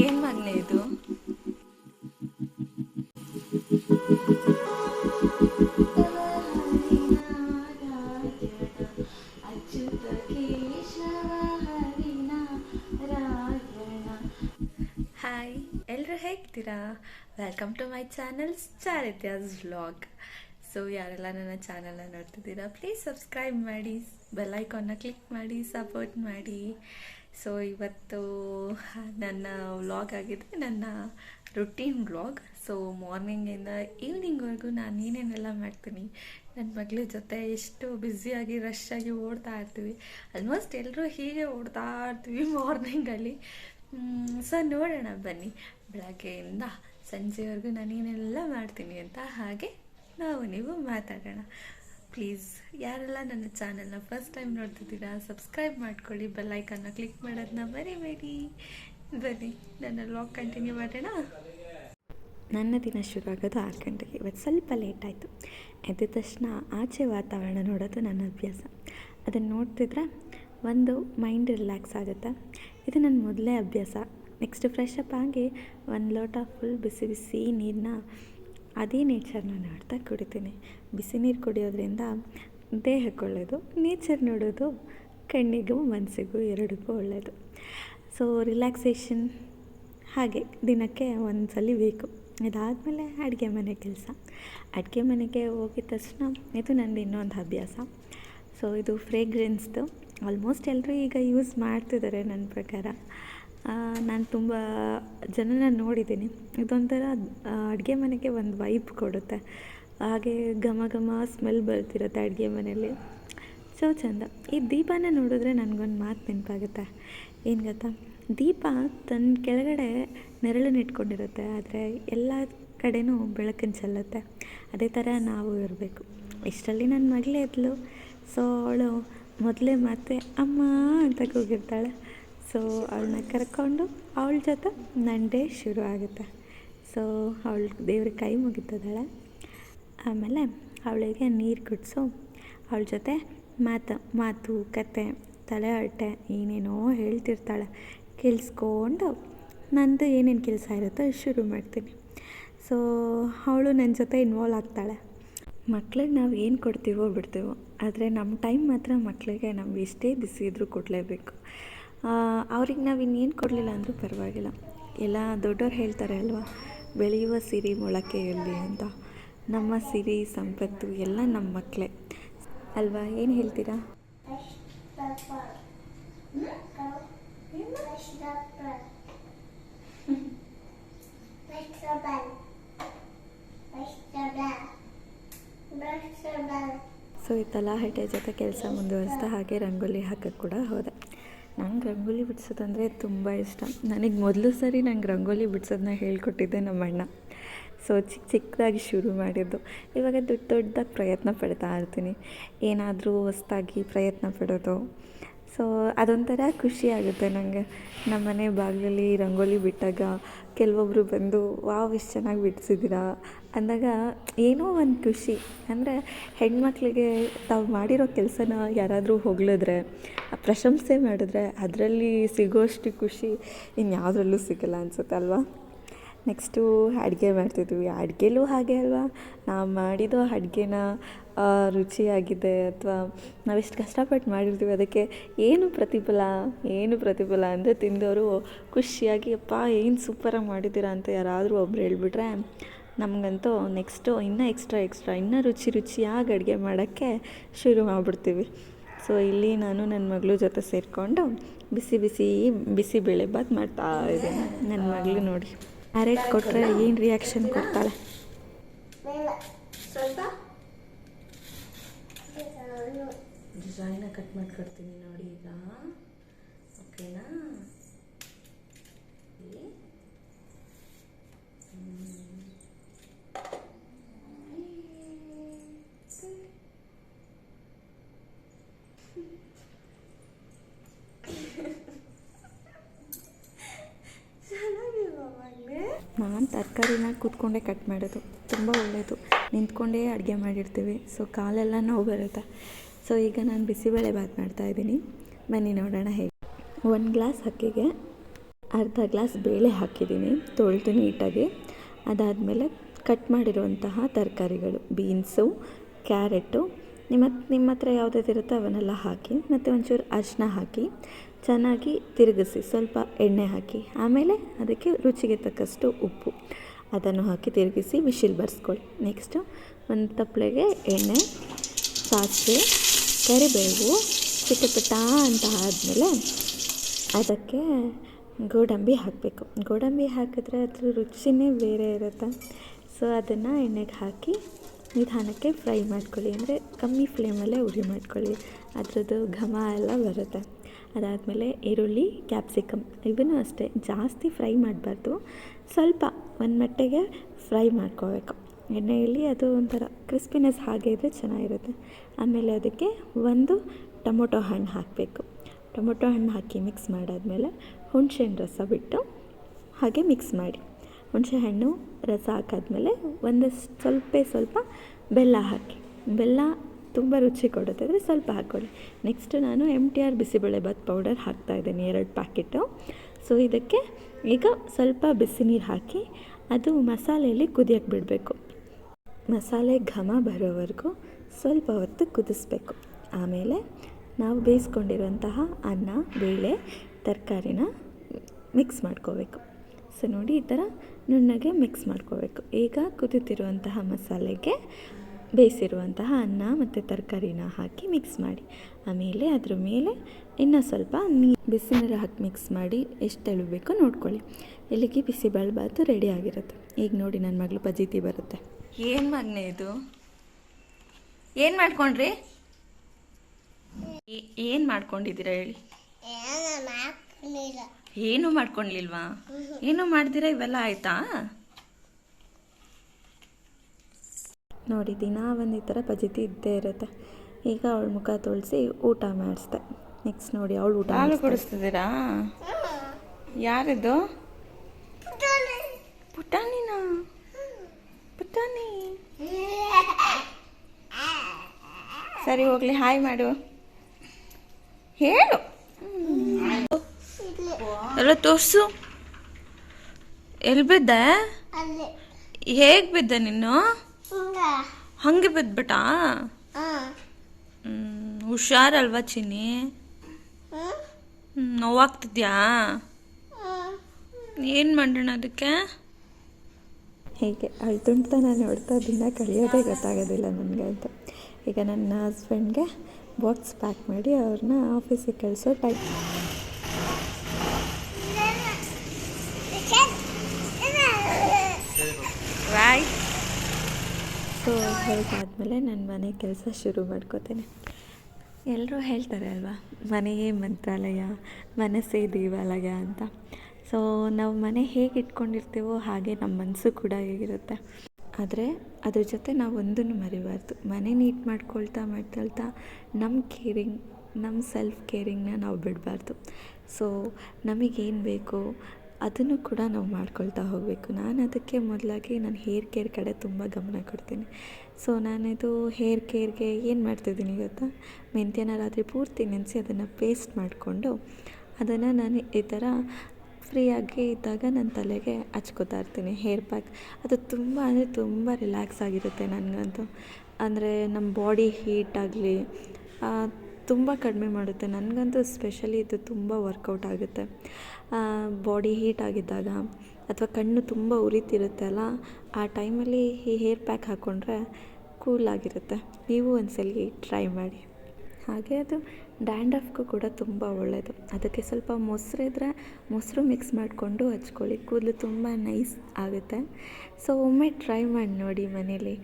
ಏನ್ ಮಗ್ನೆ ಇದು? ಹಾಯ್ ಎಲ್ಲರೂ ಹೇಗಿದ್ದೀರಾ? Welcome to my channels Charitya's vlog so ಯಾರೆಲ್ಲ ನನ್ನ ಚಾನಲ್ನ ನೋಡ್ತಿದ್ದೀರಾ ಪ್ಲೀಸ್ ಸಬ್ಸ್ಕ್ರೈಬ್ ಮಾಡಿ ಬೆಲ್ ಐಕಾನ್ನ ಕ್ಲಿಕ್ ಮಾಡಿ ಸಪೋರ್ಟ್ ಮಾಡಿ. ಸೊ ಇವತ್ತು ನನ್ನ ವ್ಲಾಗ್ ಆಗಿದೆ ನನ್ನ ರುಟೀನ್ ವ್ಲಾಗ್ ಸೊ ಮಾರ್ನಿಂಗಿಂದ ಈವ್ನಿಂಗ್ವರೆಗೂ ನಾನು ಏನೇನೆಲ್ಲ ಮಾಡ್ತೀನಿ ನನ್ನ ಮಗಳ ಜೊತೆ ಎಷ್ಟು ಬ್ಯುಸಿಯಾಗಿ ರಶ್ ಆಗಿ ಓಡ್ತಾ ಇರ್ತೀವಿ ಆಲ್ಮೋಸ್ಟ್ ಎಲ್ಲರೂ ಹೀಗೆ ಓಡ್ತಾ ಇರ್ತೀವಿ ಮಾರ್ನಿಂಗಲ್ಲಿ ಸೊ ನೋಡೋಣ ಬನ್ನಿ. ಬೆಳಗ್ಗೆಯಿಂದ ಸಂಜೆವರೆಗೂ ನಾನು ಏನೆಲ್ಲ ಮಾಡ್ತೀನಿ ಅಂತ ಹಾಗೆ ನಾವು ನೀವು ಮಾತಾಡೋಣ. ಪ್ಲೀಸ್ ಯಾರೆಲ್ಲ ನನ್ನ ಚಾನಲ್ನ ಫಸ್ಟ್ ಟೈಮ್ ನೋಡ್ತಿದ್ದೀರಾ ಸಬ್ಸ್ಕ್ರೈಬ್ ಮಾಡ್ಕೊಳ್ಳಿ ಬೆಲ್ ಐಕನ್ನ ಕ್ಲಿಕ್ ಮಾಡೋದನ್ನ ಮರಿಬೇಡಿ. ಬನ್ನಿ, ನನ್ನ ಲಾಗ್ ಕಂಟಿನ್ಯೂ ಮಾಡೋಣ. ನನ್ನ ದಿನ ಶುರು ಆಗೋದು ಆರು ಗಂಟೆಗೆ, ಇವತ್ತು ಸ್ವಲ್ಪ ಲೇಟ್ ಆಯಿತು. ಎದ್ದ ತಕ್ಷಣ ಆಚೆ ವಾತಾವರಣ ನೋಡೋದು ನನ್ನ ಅಭ್ಯಾಸ. ಅದನ್ನು ನೋಡ್ತಿದ್ರೆ? ಒಂದು ಮೈಂಡ್ ರಿಲ್ಯಾಕ್ಸ್ ಆಗುತ್ತೆ. ಇದು ನನ್ನ ಮೊದಲೇ ಅಭ್ಯಾಸ. ನೆಕ್ಸ್ಟ್ ಫ್ರೆಶ್ ಅಪ್ ಆಗಿ ಒಂದು ಲೋಟ ಫುಲ್ ಬಿಸಿ ಬಿಸಿ ನೀರನ್ನ ಅದೇ ನೇಚರ್ನ ನೋಡ್ತಾ ಕುಡಿತೀನಿ. ಬಿಸಿ ನೀರು ಕುಡಿಯೋದ್ರಿಂದ ದೇಹಕ್ಕೆ ಒಳ್ಳೆಯದು ನೇಚರ್ ನೋಡೋದು, ಕಣ್ಣಿಗೂ ಮನಸ್ಸಿಗೂ ಎರಡಕ್ಕೂ ಒಳ್ಳೆಯದು ಸೊ ರಿಲ್ಯಾಕ್ಸೇಷನ್ ಹಾಗೆ ದಿನಕ್ಕೆ ಒಂದು ಸಲ ಬೇಕು. ಇದಾದಮೇಲೆ ಅಡುಗೆ ಮನೆ ಕೆಲಸ. ಅಡುಗೆ ಮನೆಗೆ ಹೋಗಿದ ತಕ್ಷಣ ಇದು ನಂದು ಇನ್ನೊಂದು ಅಭ್ಯಾಸ ಸೊ ಇದು ಫ್ರೇಗ್ರೆನ್ಸ್ದು ಆಲ್ಮೋಸ್ಟ್ ಎಲ್ಲರೂ ಈಗ ಯೂಸ್ ಮಾಡ್ತಿದ್ದಾರೆ ನನ್ನ ಪ್ರಕಾರ. ನಾನು ತುಂಬ ಜನನ ನೋಡಿದ್ದೀನಿ ಇದೊಂಥರ ಅಡುಗೆ ಮನೆಗೆ ಒಂದು ವೈಬ್ ಕೊಡುತ್ತೆ. ಹಾಗೆ ಘಮ ಘಮ ಸ್ಮೆಲ್ ಬರ್ತಿರುತ್ತೆ ಅಡುಗೆ ಮನೆಯಲ್ಲಿ. ಸೊ ಚಂದ. ಈ ದೀಪನ ನೋಡಿದ್ರೆ ನನಗೊಂದು ಮಾತು ನೆನಪಾಗುತ್ತೆ. ಏನು ಗೊತ್ತಾ? ದೀಪ ತನ್ನ ಕೆಳಗಡೆ ನೆರಳನ್ನು ಇಟ್ಕೊಂಡಿರುತ್ತೆ, ಆದರೆ ಎಲ್ಲ ಕಡೆನೂ ಬೆಳಕನ್ನು ಚೆಲ್ಲುತ್ತೆ. ಅದೇ ಥರ ನಾವು ಇರಬೇಕು. ಇಷ್ಟರಲ್ಲಿ ನನ್ನ ಮಗಳೇ ಇದ್ಲು. ಸೊ ಅವಳು ಮೊದಲೇ ಮತ್ತೆ ಅಮ್ಮ ಅಂತ ಕೂಗಿರ್ತಾಳೆ. ಸೊ ಅವಳನ್ನ ಕರ್ಕೊಂಡು ಅವಳ ಜೊತೆ ನಂಡೇ ಶುರು ಆಗುತ್ತೆ. ಸೊ ಅವಳ ದೇವ್ರಿಗೆ ಕೈ ಮುಗಿತದಾಳೆ. ಆಮೇಲೆ ಅವಳಿಗೆ ನೀರು ಕುಡಿಸು. ಅವಳ ಜೊತೆ ಮಾತು ಮಾತು, ಕತೆ, ತಲೆ ಅಟ್ಟೆ ಏನೇನೋ ಹೇಳ್ತಿರ್ತಾಳೆ. ಕೇಳಿಸ್ಕೊಂಡು ನಂದು ಏನೇನು ಕೆಲಸ ಇರುತ್ತೋ ಶುರು ಮಾಡ್ತೀನಿ. ಸೊ ಅವಳು ನನ್ನ ಜೊತೆ ಇನ್ವಾಲ್ವ್ ಆಗ್ತಾಳೆ. ಮಕ್ಳಿಗೆ ನಾವು ಏನು ಕೊಡ್ತೀವೋ ಬಿಡ್ತೀವೋ, ಆದರೆ ನಮ್ಮ ಟೈಮ್ ಮಾತ್ರ ಮಕ್ಕಳಿಗೆ ನಮ್ಗೆ ಎಷ್ಟೇ ಬಿಸಿ ಇದ್ದರೂ ಕೊಡಲೇಬೇಕು. ಅವ್ರಿಗೆ ನಾವು ಇನ್ನೇನು ಕೊಡಲಿಲ್ಲ ಅಂದರೂ ಪರವಾಗಿಲ್ಲ. ಎಲ್ಲ ದೊಡ್ಡವ್ರು ಹೇಳ್ತಾರೆ ಅಲ್ವಾ, ಬೆಳೆಯುವ ಸಿರಿ ಮೊಳಕೆಯಲ್ಲಿ ಅಂತ. ನಮ್ಮ ಸಿರಿ, ಸಂಪತ್ತು ಎಲ್ಲ ನಮ್ಮ ಮಕ್ಕಳೇ ಅಲ್ವಾ, ಏನು ಹೇಳ್ತೀರಾ? ಸೊ ಈ ತಲಾಹಟೆ ಜೊತೆ ಕೆಲಸ ಮುಂದುವರಿಸ್ತಾ ಹಾಗೆ ರಂಗೋಲಿ ಹಾಕಕ್ಕೆ ಕೂಡ ಹೋದೆ. ನಂಗೆ ರಂಗೋಲಿ ಬಿಡ್ಸೋದಂದರೆ ತುಂಬ ಇಷ್ಟ. ನನಗೆ ಮೊದಲು ಸರಿ ನಂಗೆ ರಂಗೋಲಿ ಬಿಡ್ಸೋದನ್ನ ಹೇಳಿಕೊಟ್ಟಿದ್ದೆ ನಮ್ಮ ಅಣ್ಣ ಸೊ ಚಿಕ್ಕ ಚಿಕ್ಕದಾಗಿ ಶುರು ಮಾಡಿದ್ದು. ಇವಾಗ ದೊಡ್ಡ ದೊಡ್ಡದಾಗಿ ಪ್ರಯತ್ನ ಪಡ್ತಾ ಇರ್ತೀನಿ. ಏನಾದರೂ ಹೊಸ್ದಾಗಿ ಪ್ರಯತ್ನ ಪಡೋದು ಸೊ ಅದೊಂಥರ ಖುಷಿ ಆಗುತ್ತೆ ನನಗೆ ನಮ್ಮ ಮನೆ ಬಾಗಿಲಲ್ಲಿ ರಂಗೋಲಿ ಬಿಟ್ಟಾಗ ಕೆಲವೊಬ್ಬರು ಬಂದು, ವಾವ್ ಎಷ್ಟು ಚೆನ್ನಾಗಿ ಬಿಡಿಸಿದ್ದೀರಾ? ಅಂದಾಗ, ಏನೋ ಒಂದು ಖುಷಿ. ಅಂದರೆ ಹೆಣ್ಮಕ್ಳಿಗೆ ತಾವು ಮಾಡಿರೋ ಕೆಲಸನ ಯಾರಾದರೂ ಹೊಗಳಿದ್ರೆ ಪ್ರಶಂಸೆ ಮಾಡಿದ್ರೆ ಅದರಲ್ಲಿ ಸಿಗೋಷ್ಟು ಖುಷಿ ಇನ್ಯಾವುದ್ರಲ್ಲೂ ಸಿಗಲ್ಲ ಅನಿಸುತ್ತೆ ಅಲ್ವಾ? ನೆಕ್ಸ್ಟು ಅಡುಗೆ ಮಾಡ್ತಿದ್ವಿ. ಅಡುಗೆಲೂ ಹಾಗೆ ಅಲ್ವಾ? ನಾವು ಮಾಡಿದೋ ಅಡುಗೆನ ರುಚಿಯಾಗಿದೆ ಅಥವಾ ನಾವೆಷ್ಟು ಕಷ್ಟಪಟ್ಟು ಮಾಡಿರ್ತೀವಿ, ಅದಕ್ಕೆ ಏನು ಪ್ರತಿಫಲ ಏನು ಪ್ರತಿಫಲ ಅಂದರೆ ತಿಂದವರು ಖುಷಿಯಾಗಿ, ಅಪ್ಪ, ಏನು ಸೂಪರಾಗಿ ಮಾಡಿದ್ದೀರಾ? ಅಂತ ಯಾರಾದರೂ ಒಬ್ರು ಹೇಳ್ಬಿಟ್ರೆ, ನಮಗಂತೂ ನೆಕ್ಸ್ಟು ಇನ್ನೂ ಎಕ್ಸ್ಟ್ರಾ ಎಕ್ಸ್ಟ್ರಾ ಇನ್ನೂ ರುಚಿ ರುಚಿಯಾಗಿ ಅಡುಗೆ ಮಾಡೋಕ್ಕೆ ಶುರು ಮಾಡಿಬಿಡ್ತೀವಿ. ಸೊ ಇಲ್ಲಿ ನಾನು ನನ್ನ ಮಗಳು ಜೊತೆ ಸೇರಿಕೊಂಡು ಬಿಸಿ ಬಿಸಿ ಬಿಸಿ ಬೇಳೆ ಬಾತ್ ಮಾಡ್ತಾ ಇದ್ದೀನಿ ನನ್ನ ಮಗಳು ನೋಡಿ. ಕ್ಯಾರೆಟ್ ಕೊಟ್ಟರೆ ಏನು ರಿಯಾಕ್ಷನ್ ಕೊಡ್ತಾಳೆ? ಡಿಸೈನ ಕಟ್ ಮಾಡ್ಕೊಡ್ತೀನಿ ನೋಡಿ ಈಗ. ಓಕೆನಾ ನಾನು ತರಕಾರಿನ ಕೂತ್ಕೊಂಡೇ ಕಟ್ ಮಾಡೋದು ತುಂಬ ಒಳ್ಳೆಯದು ನಿಂತ್ಕೊಂಡೇ ಅಡುಗೆ ಮಾಡಿರ್ತೀವಿ. ಸೊ ಕಾಲೆಲ್ಲ ನೋವು ಬರುತ್ತೆ? ಸೊ ಈಗ ನಾನು ಬಿಸಿಬೇಳೆ ಬಾತ್ ಮಾಡ್ತಾಯಿದ್ದೀನಿ ಬನ್ನಿ ನೋಡೋಣ ಹೇಗೆ. ಒಂದು ಗ್ಲಾಸ್ ಅಕ್ಕಿಗೆ ಅರ್ಧ ಗ್ಲಾಸ್ ಬೇಳೆ ಹಾಕಿದ್ದೀನಿ. ತೊಳೆದು ನೀಟಾಗಿ. ಅದಾದಮೇಲೆ ಕಟ್ ಮಾಡಿರುವಂತಹ ತರಕಾರಿಗಳು. ಬೀನ್ಸು ಕ್ಯಾರೆಟು ನಿಮ್ಮ ನಿಮ್ಮ ಹತ್ರ ಯಾವುದಾದ್ರು ಇರುತ್ತೋ ಅವನ್ನೆಲ್ಲ ಹಾಕಿ, ಮತ್ತು ಒಂಚೂರು ಅರಿಶಿನ ಹಾಕಿ, ಚೆನ್ನಾಗಿ ತಿರುಗಿಸಿ, ಸ್ವಲ್ಪ ಎಣ್ಣೆ ಹಾಕಿ, ಆಮೇಲೆ ಅದಕ್ಕೆ ರುಚಿಗೆ ತಕ್ಕಷ್ಟು ಉಪ್ಪು. ಅದನ್ನು ಹಾಕಿ ತಿರುಗಿಸಿ ವಿಶಿಲ್ ಬರ್ಸ್ಕೊಳ್ಳಿ. ನೆಕ್ಸ್ಟು ಒಂದು ತಪ್ಪಲೆಗೆ ಎಣ್ಣೆ, ಸಾಸಿವೆ, ಕರಿಬೇವು, ಚಿಟಪಟ ಅಂತ ಆದಮೇಲೆ ಅದಕ್ಕೆ ಗೋಡಂಬಿ ಹಾಕಬೇಕು. ಗೋಡಂಬಿ ಹಾಕಿದ್ರೆ ಅದ್ರ ರುಚಿನೇ ಬೇರೆ ಇರುತ್ತೆ. ಸೊ ಅದನ್ನು ಎಣ್ಣೆಗೆ ಹಾಕಿ ನಿಧಾನಕ್ಕೆ ಫ್ರೈ ಮಾಡ್ಕೊಳ್ಳಿ, ಅಂದರೆ ಕಮ್ಮಿ ಫ್ಲೇಮಲ್ಲೇ ಉರಿ ಮಾಡ್ಕೊಳ್ಳಿ. ಅದರದ್ದು ಘಮ ಎಲ್ಲ ಬರುತ್ತೆ. ಅದಾದಮೇಲೆ ಈರುಳ್ಳಿ, ಕ್ಯಾಪ್ಸಿಕಮ್ ಇವನು ಅಷ್ಟೇ. ಜಾಸ್ತಿ ಫ್ರೈ ಮಾಡಬಾರ್ದು. ಸ್ವಲ್ಪ ಒಂದು ಮಟ್ಟಿಗೆ ಫ್ರೈ ಮಾಡ್ಕೋಬೇಕು. ಎಣ್ಣೆಯಲ್ಲಿ ಅದು ಒಂಥರ ಕ್ರಿಸ್ಪಿನೆಸ್ ಹಾಗೆ ಇದ್ದರೆ ಚೆನ್ನಾಗಿರುತ್ತೆ. ಆಮೇಲೆ ಅದಕ್ಕೆ ಒಂದು ಟೊಮೊಟೊ ಹಣ್ಣು ಹಾಕಬೇಕು. ಟೊಮೊಟೊ ಹಣ್ಣು ಹಾಕಿ ಮಿಕ್ಸ್ ಮಾಡಾದಮೇಲೆ ಹುಣಸೆಹಣ್ಣು ರಸ ಬಿಟ್ಟು ಹಾಗೆ ಮಿಕ್ಸ್ ಮಾಡಿ. ಹುಣಸೆ ಹಣ್ಣು, ರಸ ಹಾಕಾದ್ಮೇಲೆ ಒಂದಷ್ಟು ಸ್ವಲ್ಪ ಸ್ವಲ್ಪ ಬೆಲ್ಲ ಹಾಕಿ. ಬೆಲ್ಲ ತುಂಬ ರುಚಿ ಕೊಡುತ್ತೆ ಅಂದರೆ ಸ್ವಲ್ಪ ಹಾಕ್ಕೊಳ್ಳಿ. ನೆಕ್ಸ್ಟ್ ನಾನು M T R bisibelebath powder ಹಾಕ್ತಾಯಿದ್ದೀನಿ ಎರಡು ಪ್ಯಾಕೆಟು. ಸೊ, ಇದಕ್ಕೆ ಈಗ ಸ್ವಲ್ಪ ಬಿಸಿ ನೀರು ಹಾಕಿ, ಅದು ಮಸಾಲೆಯಲ್ಲಿ ಕುದಿಯೋಕ್ಕೆ ಬಿಡಬೇಕು. ಮಸಾಲೆ ಘಮ ಬರೋವರೆಗೂ ಸ್ವಲ್ಪ ಹೊತ್ತು ಕುದಿಸ್ಬೇಕು. ಆಮೇಲೆ ನಾವು ಬೇಯಿಸ್ಕೊಂಡಿರುವಂತಹ ಅನ್ನ, ಬೇಳೆ, ತರಕಾರಿನ ಮಿಕ್ಸ್ ಮಾಡ್ಕೋಬೇಕು. ಸೊ ನೋಡಿ ಈ ಥರ ನುಣ್ಣಗೆ ಮಿಕ್ಸ್ ಮಾಡ್ಕೋಬೇಕು. ಈಗ ಕುದಿತಿರುವಂತಹ ಮಸಾಲೆಗೆ ಬೇಯಿಸಿರುವಂತಹ ಅನ್ನ ಮತ್ತು ತರಕಾರಿನ ಹಾಕಿ ಮಿಕ್ಸ್ ಮಾಡಿ. ಆಮೇಲೆ ಅದ್ರ ಮೇಲೆ ಇನ್ನೂ ಸ್ವಲ್ಪ ನೀ ಬಿಸಿ ನೀರು ಹಾಕಿ ಮಿಕ್ಸ್ ಮಾಡಿ ಎಷ್ಟು ತೆಳಬೇಕು ನೋಡ್ಕೊಳ್ಳಿ. ಇಲ್ಲಿಗೆ ಬಿಸಿಬೇಳೆಬಾತು ರೆಡಿ ಆಗಿರುತ್ತೆ. ಈಗ ನೋಡಿ ನನ್ನ ಮಗಳು ಪಜೀತಿ ಬರುತ್ತೆ. ಏನು ಮಗ್ನೆ ಇದು? ಏನು ಮಾಡ್ಕೊಂಡ್ರಿ? ಏನು ಮಾಡ್ಕೊಂಡಿದ್ದೀರಾ ಹೇಳಿ? ಏನು ಮಾಡ್ಕೊಂಡ್ಲಿಲ್ವಾ ಏನು ಮಾಡ್ದಿರಾ? ಇವೆಲ್ಲ ಆಯ್ತಾ? ನೋಡಿ ದಿನ ಒಂದು ಈ ಥರ ಪಜಿತಿ ಇದ್ದೇ ಇರುತ್ತೆ. ಈಗ ಅವಳ ಮುಖ ತೊಳಸಿ ಊಟ ಮಾಡಿಸ್ದೆ. ನೆಕ್ಸ್ಟ್ ನೋಡಿ ಅವಳು ಊಟ ಹಾಲು ಕೊಡಿಸ್ತಿದ್ದೀರಾ? ಯಾರಿದು? ಪುಟಾಣಿನಾ? ಪುಟಾಣಿ. ಸರಿ ಹೋಗ್ಲಿ ಹಾಯ್ ಮಾಡು. ಹೇಳು. ಎಲ್ಲ ತೋರ್ಸು. ಎಲ್ಲಿ ಬಿದ್ದ? ಹೇಗ್ ಬಿದ್ದ ನೀನು? ಹಂಗೆ. ಬಿದ್ಬಿಟ್ಟ? ಹುಷಾರಲ್ವಾ ಚಿನ್ನಿ? ನೋವಾಗ್ತಿದ್ಯಾ? ಏನು ಮಾಡೋಣ ಅದಕ್ಕೆ? ಹೀಗೆ ಅಳ್ತುಂಟನ ನೋಡ್ತಾ ದಿನ ಕಳಿಯೋದೇ ಗೊತ್ತಾಗೋದಿಲ್ಲ ನನಗೆ ಅಂತ. ಈಗ ನನ್ನ ಹಸ್ಬೆಂಡ್ಗೆ ಬಾಕ್ಸ್ ಪ್ಯಾಕ್ ಮಾಡಿ ಅವ್ರನ್ನ ಆಫೀಸಿಗೆ ಕಳಿಸೋ ಟೈಮ್ ಸೊ ಹೊರಟಾದ್ಮೇಲೆ ನಾನು ಮನೆ ಕೆಲಸ ಶುರು ಮಾಡ್ಕೋತೇನೆ. ಎಲ್ಲರೂ ಹೇಳ್ತಾರೆ ಅಲ್ವಾ, ಮನೆಯೇ ಮಂತ್ರಾಲಯ, ಮನಸ್ಸೇ ದೇವಾಲಯ ಅಂತ. ಸೊ ನಾವು ಮನೆ ಹೇಗೆ ಇಟ್ಕೊಂಡಿರ್ತೀವೋ ಹಾಗೆ ನಮ್ಮ ಮನಸ್ಸು ಕೂಡ ಹೇಗಿರುತ್ತೆ. ಆದರೆ ಅದ್ರ ಜೊತೆ ನಾವು ಒಂದನ್ನು ಮರಿಬಾರ್ದು. ಮನೆ ನೀಟ್ ಮಾಡ್ಕೊಳ್ತಾ ಮಾಡ್ಕೊಳ್ತಾ ನಮ್ಮ ಕೇರಿಂಗ್ ನಮ್ಮ ಸೆಲ್ಫ್ ಕೇರಿಂಗ್ನ ನಾವು ಬಿಡಬಾರ್ದು. ಸೊ ನಮಗೇನು ಬೇಕು ಅದನ್ನು ಕೂಡ ನಾವು ಮಾಡ್ಕೊಳ್ತಾ ಹೋಗಬೇಕು. ನಾನು ಅದಕ್ಕೆ ಮೊದಲಾಗಿ ನಾನು ಹೇರ್ ಕೇರ್ ಕಡೆ ತುಂಬ ಗಮನ ಕೊಡ್ತೀನಿ. ಸೊ ನಾನಿದು ಹೇರ್ ಕೇರ್ಗೆ ಏನು ಮಾಡ್ತಿದ್ದೀನಿ ಗೊತ್ತಾ? ಮೆಂತ್ಯನ ರಾತ್ರಿ ಪೂರ್ತಿ ನೆನೆಸಿ ಅದನ್ನು ಪೇಸ್ಟ್ ಮಾಡಿಕೊಂಡು ಅದನ್ನು ನಾನು ಈ ಥರ ಫ್ರೀಯಾಗಿ ಇದ್ದಾಗ ನನ್ನ ತಲೆಗೆ ಹಚ್ಕೋತಾ ಇರ್ತೀನಿ ಹೇರ್ ಪ್ಯಾಕ್ ಅದು ತುಂಬ ಅಂದರೆ ತುಂಬ ರಿಲ್ಯಾಕ್ಸ್ ಆಗಿರುತ್ತೆ ನನಗಂತೂ. ಅಂದರೆ ನಮ್ಮ ಬಾಡಿ ಹೀಟ್ ಆಗಲಿ ತುಂಬ ಕಡಿಮೆ ಮಾಡುತ್ತೆ. ನನಗಂತೂ ಸ್ಪೆಷಲಿ ಇದು ತುಂಬ ವರ್ಕೌಟ್ ಆಗುತ್ತೆ. ಬಾಡಿ ಹೀಟ್ ಆಗಿದ್ದಾಗ ಅಥವಾ ಕಣ್ಣು ತುಂಬ ಉರಿತಿರುತ್ತೆ ಅಲ್ಲ, ಆ ಟೈಮಲ್ಲಿ ಈ ಹೇರ್ ಪ್ಯಾಕ್ ಹಾಕ್ಕೊಂಡ್ರೆ ಕೂಲ್ ಆಗಿರುತ್ತೆ. ನೀವು ಒಂದ್ಸಲಿ ಟ್ರೈ ಮಾಡಿ. ಹಾಗೆ ಅದು ಡ್ಯಾಂಡ್ರಫ್ಗೂ ಕೂಡ ತುಂಬ ಒಳ್ಳೆಯದು ಅದಕ್ಕೆ ಸ್ವಲ್ಪ ಮೊಸರು ಇದ್ದರೆ ಮೊಸರು ಮಿಕ್ಸ್ ಮಾಡಿಕೊಂಡು ಹಚ್ಕೊಳ್ಳಿ. ಕೂದಲು ತುಂಬ ನೈಸ್ ಆಗುತ್ತೆ. ಸೊ ಒಮ್ಮೆ ಟ್ರೈ ಮಾಡಿ ನೋಡಿ ಮನೇಲಿ.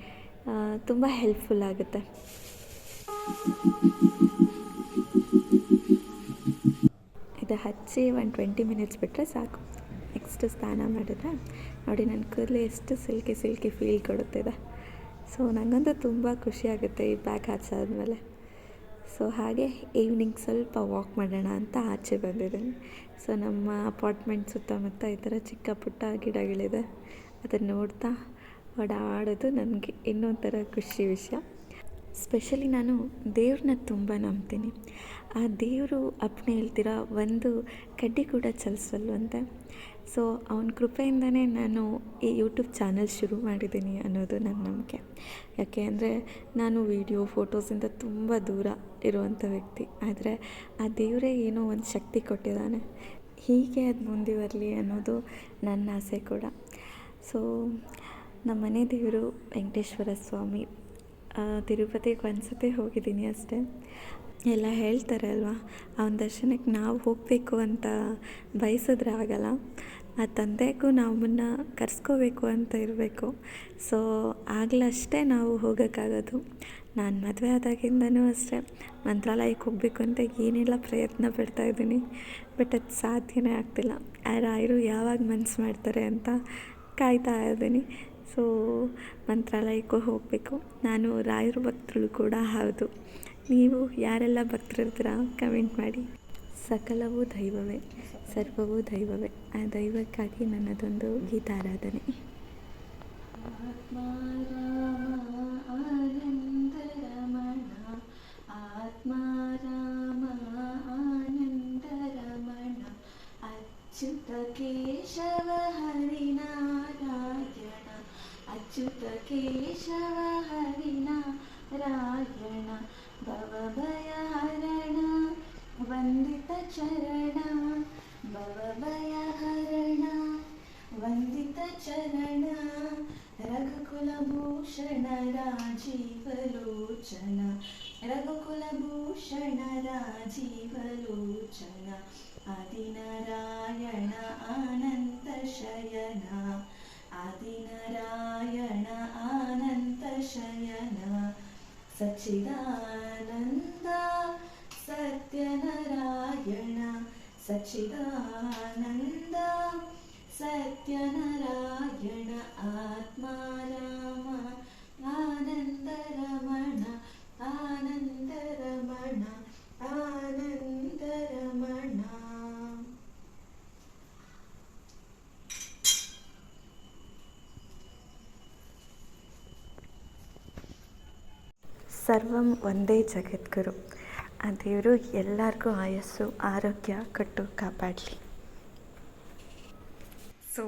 ತುಂಬ ಹೆಲ್ಪ್ಫುಲ್ ಆಗುತ್ತೆ. ಹಚ್ಚಿ ಒಂದು ಟ್ವೆಂಟಿ ಮಿನಿಟ್ಸ್ ಬಿಟ್ಟರೆ ಸಾಕು. ನೆಕ್ಸ್ಟ್ ಸ್ನಾನ ಮಾಡಿದ್ರೆ ನೋಡಿ ನನ್ನ ಕೂದಲು ಎಷ್ಟು ಸಿಲ್ಕಿ ಸಿಲ್ಕಿ ಫೀಲ್ ಕೊಡುತ್ತಿದೆ. ಸೊ ನನಗಂತೂ ತುಂಬ ಖುಷಿಯಾಗುತ್ತೆ ಈ ಬ್ಯಾಗ್ ಹಚ್ಚಾದ್ಮೇಲೆ. ಸೊ ಹಾಗೆ ಈವ್ನಿಂಗ್ ಸ್ವಲ್ಪ ವಾಕ್ ಮಾಡೋಣ ಅಂತ ಆಚೆ ಬಂದಿದ್ದೀನಿ. ಸೊ ನಮ್ಮ ಅಪಾರ್ಟ್ಮೆಂಟ್ ಸುತ್ತಮುತ್ತ ಈ ಥರ ಚಿಕ್ಕ ಪುಟ್ಟ ಗಿಡಗಳಿದೆ. ಅದನ್ನು ನೋಡ್ತಾ ಓಡಾಡೋದು ನನಗೆ ಇನ್ನೊಂಥರ ಖುಷಿ ವಿಷಯ. ಸ್ಪೆಷಲಿ ನಾನು ದೇವ್ರನ್ನ ತುಂಬ ನಂಬ್ತೀನಿ. ಆ ದೇವರು ಅಪ್ಪಣೆ ಹೇಳ್ತೀರ? ಒಂದು ಕಡ್ಡಿ ಕೂಡ ಚಲಿಸಲ್ವಂತೆ. ಸೊ ಅವನ ಕೃಪೆಯಿಂದನೇ ನಾನು ಈ ಯೂಟ್ಯೂಬ್ ಚಾನಲ್ ಶುರು ಮಾಡಿದ್ದೀನಿ ಅನ್ನೋದು ನನ್ನ ನಂಬಿಕೆ. ಯಾಕೆ ಅಂದರೆ ನಾನು ವೀಡಿಯೋ ಫೋಟೋಸಿಂದ ತುಂಬ ದೂರ ಇರುವಂಥ ವ್ಯಕ್ತಿ. ಆದರೆ ಆ ದೇವರೇ ಏನೋ ಒಂದು ಶಕ್ತಿ ಕೊಟ್ಟಿದ್ದಾನೆ. ಹೀಗೆ ಅದು ಬರಲಿ ಅನ್ನೋದು ನನ್ನ ಆಸೆ ಕೂಡ. ಸೊ ನಮ್ಮ ಮನೆ ದೇವರು ವೆಂಕಟೇಶ್ವರ ಸ್ವಾಮಿ. ತಿರುಪತಿಗೆ ಒಂದು ಸತಿ ಹೋಗಿದ್ದೀನಿ ಅಷ್ಟೇ. ಎಲ್ಲ ಹೇಳ್ತಾರೆ ಅಲ್ವಾ? ಅವನ ದರ್ಶನಕ್ಕೆ ನಾವು ಹೋಗಬೇಕು ಅಂತ ಬಯಸಿದ್ರೆ ಆಗಲ್ಲ. ಆ ತಂದೆಗೂ ನಮ್ಮನ್ನ ಕರೆಸ್ಕೋಬೇಕು ಅಂತ ಇರಬೇಕು. ಸೊ ಆಗಲಷ್ಟೇ ನಾವು ಹೋಗೋಕ್ಕಾಗೋದು. ನಾನು ಮದುವೆ ಆದಾಗಿಂದನೂ ಅಷ್ಟೇ. ಮಂತ್ರಾಲಯಕ್ಕೆ ಹೋಗಬೇಕು ಅಂತ ಏನೆಲ್ಲ ಪ್ರಯತ್ನ ಪಡ್ತಾ ಇದ್ದೀನಿ. ಬಟ್ ಅದು ಸಾಧ್ಯನೇ ಆಗ್ತಿಲ್ಲ. ಆ ರಾಯರು ಯಾವಾಗ ಮನಸ್ಸು ಮಾಡ್ತಾರೆ ಅಂತ ಕಾಯ್ತಾ ಇದ್ದೀನಿ. ಸೊ ಮಂತ್ರಾಲಯಕ್ಕೂ ಹೋಗಬೇಕು. ನಾನು ರಾಯರ ಭಕ್ತರು ಕೂಡ ಹೌದು. ನೀವು ಯಾರೆಲ್ಲ ಭಕ್ತರಿರ್ತೀರ ಕಮೆಂಟ್ ಮಾಡಿ. ಸಕಲವೂ ದೈವವೇ, ಸರ್ವವೂ ದೈವವೇ. ಆ ದೈವಕ್ಕಾಗಿ ನನ್ನದೊಂದು ಗೀತಾರಾಧನೆ. ಅಚ್ಯುತ ಕೇಶವ ಹರಿನಾರಾಯಣ. ಅಚ್ಯುತ ಕೇಶವ ಹರಿನಾರಾಯಣ. भवभयहरण वन्दितचरण भवभयहरण वन्दितचरण रघुकुलभूषण राजीवलोचन रघुकुलभूषण राजीवलोचन आदिनारायण आनन्दशयन आदिनारायण आनन्दशयन सच्चिदानन्द सत्यनारायण सच्चिदानन्द सत्यनारायण ಸರ್ವಂ ಒಂದೇ ಜಗದ್ಗುರು. ಆ ದೇವರು ಎಲ್ಲರಿಗೂ ಆಯಸ್ಸು, ಆರೋಗ್ಯ ಕಟ್ಟು ಕಾಪಾಡಲಿ. ಸೊ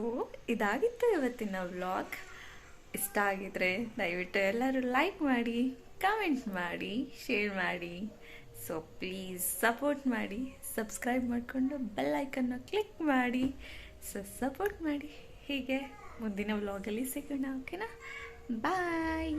ಇದಾಗಿತ್ತು ಇವತ್ತಿನ ವ್ಲಾಗ್. ಇಷ್ಟ ಆಗಿದ್ರೆ ದಯವಿಟ್ಟು ಎಲ್ಲರೂ ಲೈಕ್ ಮಾಡಿ ಕಾಮೆಂಟ್ ಮಾಡಿ ಶೇರ್ ಮಾಡಿ. ಸೊ ಪ್ಲೀಸ್ ಸಪೋರ್ಟ್ ಮಾಡಿ. ಸಬ್ಸ್ಕ್ರೈಬ್ ಮಾಡಿಕೊಂಡು ಬೆಲ್ ಐಕನ್ನು ಕ್ಲಿಕ್ ಮಾಡಿ. ಸೊ ಸಪೋರ್ಟ್ ಮಾಡಿ. ಹೀಗೆ ಮುಂದಿನ ವ್ಲಾಗಲ್ಲಿ ಸಿಗೋಣ ಓಕೆನಾ ಬಾಯ್